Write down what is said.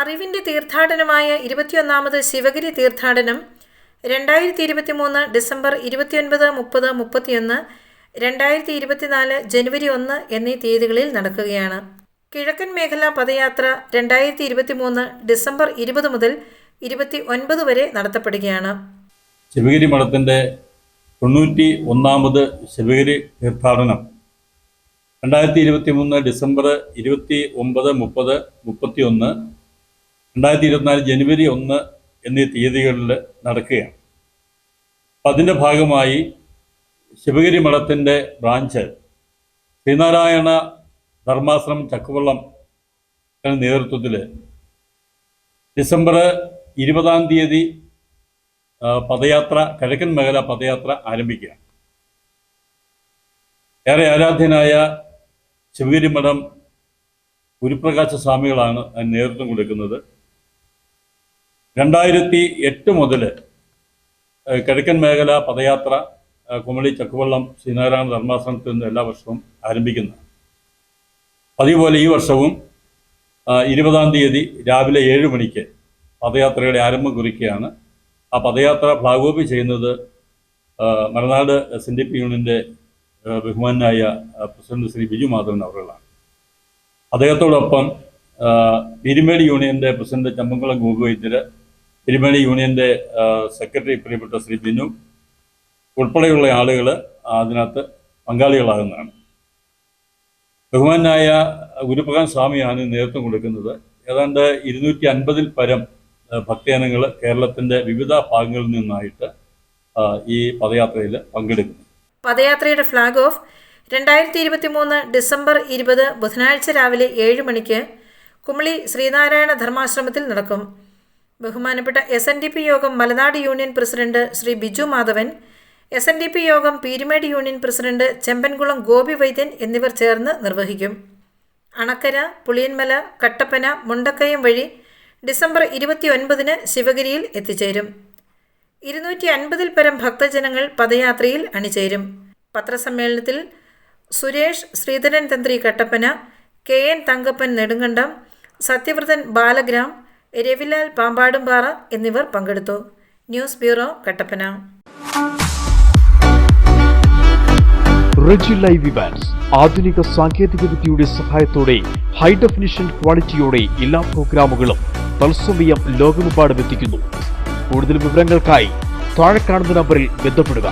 അറിവിന്റെ തീർത്ഥാടനമായ ഇരുപത്തിയൊന്നാമത് ശിവഗിരി തീർത്ഥാടനം രണ്ടായിരത്തി ഇരുപത്തി മൂന്ന് ഡിസംബർ ഇരുപത്തിയൊൻപത് മുപ്പത് മുപ്പത്തിയൊന്ന് രണ്ടായിരത്തി ഇരുപത്തിനാല് ജനുവരി ഒന്ന് എന്നീ തീയതികളിൽ നടക്കുകയാണ്. കിഴക്കൻ മേഖലാ പദയാത്ര രണ്ടായിരത്തി ഇരുപത്തി മൂന്ന് ഡിസംബർ ഇരുപത് മുതൽ ഇരുപത്തി ഒൻപത് വരെ നടത്തപ്പെടുകയാണ്. ശിവഗിരി മഠത്തിന്റെ തൊണ്ണൂറ്റി ഒന്നാമത് ശിവഗിരി തീർത്ഥാടനം രണ്ടായിരത്തി ഇരുപത്തി മൂന്ന് ഡിസംബർ ഇരുപത്തി ഒമ്പത് മുപ്പത് മുപ്പത്തി ഒന്ന് രണ്ടായിരത്തി ഇരുപത്തിനാല് ജനുവരി ഒന്ന് എന്നീ തീയതികളിൽ നടക്കുകയാണ്. അപ്പം അതിന്റെ ഭാഗമായി ശിവഗിരി മഠത്തിന്റെ ബ്രാഞ്ച് ശ്രീനാരായണ ധർമാശ്രമം ചക്കുവള്ളം നേതൃത്വത്തിൽ ഡിസംബർ ഇരുപതാം തീയതി പദയാത്ര കിഴക്കൻ മേഖല പദയാത്ര ആരംഭിക്കുകയാണ്. ഏറെ ആരാധ്യനായ ശിവഗിരി മഠം ഗുരുപ്രകാശ സ്വാമികളാണ് നേതൃത്വം കൊടുക്കുന്നത്. രണ്ടായിരത്തി എട്ട് മുതൽ കിഴക്കൻ മേഖല പദയാത്ര കുമളി ചക്കുവള്ളം ശ്രീനാരായണ ധർമാശ്രമത്തിൽ നിന്ന് എല്ലാ വർഷവും ആരംഭിക്കുന്നു. അതുപോലെ ഈ വർഷവും ഇരുപതാം തീയതി രാവിലെ ഏഴ് മണിക്ക് പദയാത്രയുടെ ആരംഭം കുറിക്കുകയാണ്. ആ പദയാത്ര ഫ്ലാഗ് ഓഫ് ചെയ്യുന്നത് Malanad S N D P യൂണിയന്റെ ബഹുമാനായ പ്രസിഡന്റ് ശ്രീ ബിജു മാധവൻ അവരുകളാണ്. അദ്ദേഹത്തോടൊപ്പം ആ, പിരിമേടി യൂണിയന്റെ പ്രസിഡന്റ് ചമ്പങ്കുളം ഗോപുവൈദ്യര് പിരിമേടി യൂണിയന്റെ സെക്രട്ടറി പ്രിയപ്പെട്ട ശ്രീ ബിനു ഉൾപ്പെടെയുള്ള ആളുകൾ അതിനകത്ത് പങ്കാളികളാകുന്നതാണ്. ബഹുമാനായ ഗുരുപ്രകാശ് സ്വാമിയാണ് നേതൃത്വം കൊടുക്കുന്നത്. ഏതാണ്ട് ഇരുന്നൂറ്റി അൻപതിൽ പരം ഭക്തജനങ്ങൾ കേരളത്തിന്റെ വിവിധ ഭാഗങ്ങളിൽ നിന്നായിട്ട് ഈ പദയാത്രയിൽ പങ്കെടുക്കുന്നു. പദയാത്രയുടെ ഫ്ലാഗ് ഓഫ് രണ്ടായിരത്തി ഇരുപത്തി മൂന്ന് ഡിസംബർ ഇരുപത് ബുധനാഴ്ച രാവിലെ ഏഴ് മണിക്ക് കുമളി ശ്രീനാരായണ ധർമാശ്രമത്തിൽ നടക്കും. ബഹുമാനപ്പെട്ട എസ് എൻ ഡി പി യോഗം Malanad union president Shri Biju Madhavan S N D P യോഗം പീരുമേട് യൂണിയൻ പ്രസിഡന്റ് ചെമ്പൻകുളം ഗോപി വൈദ്യൻ എന്നിവർ ചേർന്ന് നിർവഹിക്കും. അണക്കര പുളിയൻമല കട്ടപ്പന മുണ്ടക്കയം വഴി ഡിസംബർ ഇരുപത്തി ഒൻപതിന് ശിവഗിരിയിൽ എത്തിച്ചേരും. ഇരുന്നൂറ്റി അൻപതിൽ പരം ഭക്തജനങ്ങൾ പദയാത്രയിൽ അണിചേരും. പത്രസമ്മേളനത്തിൽ സുരേഷ് ശ്രീധരൻ തന്ത്രി കട്ടപ്പന കെ എൻ തങ്കപ്പൻ നെടുങ്കണ്ടം സത്യവ്രതൻ ബാലഗ്രാം രവിലാൽ പാമ്പാടുംപാറ എന്നിവർ പങ്കെടുത്തു. News bureau Kattappana. Riji live events ആധുനിക സാങ്കേതികവിദ്യയുടെ സഹായത്തോടെ ഹൈ ഡെഫിനിഷൻ ക്വാളിറ്റിയോടെ എല്ലാ പ്രോഗ്രാമുകളും തത്സമയം ലോകമെമ്പാടും എത്തിക്കുന്നു. കൂടുതൽ വിവരങ്ങൾക്കായി താഴെ കാണുന്ന നമ്പറിൽ ബന്ധപ്പെടുക.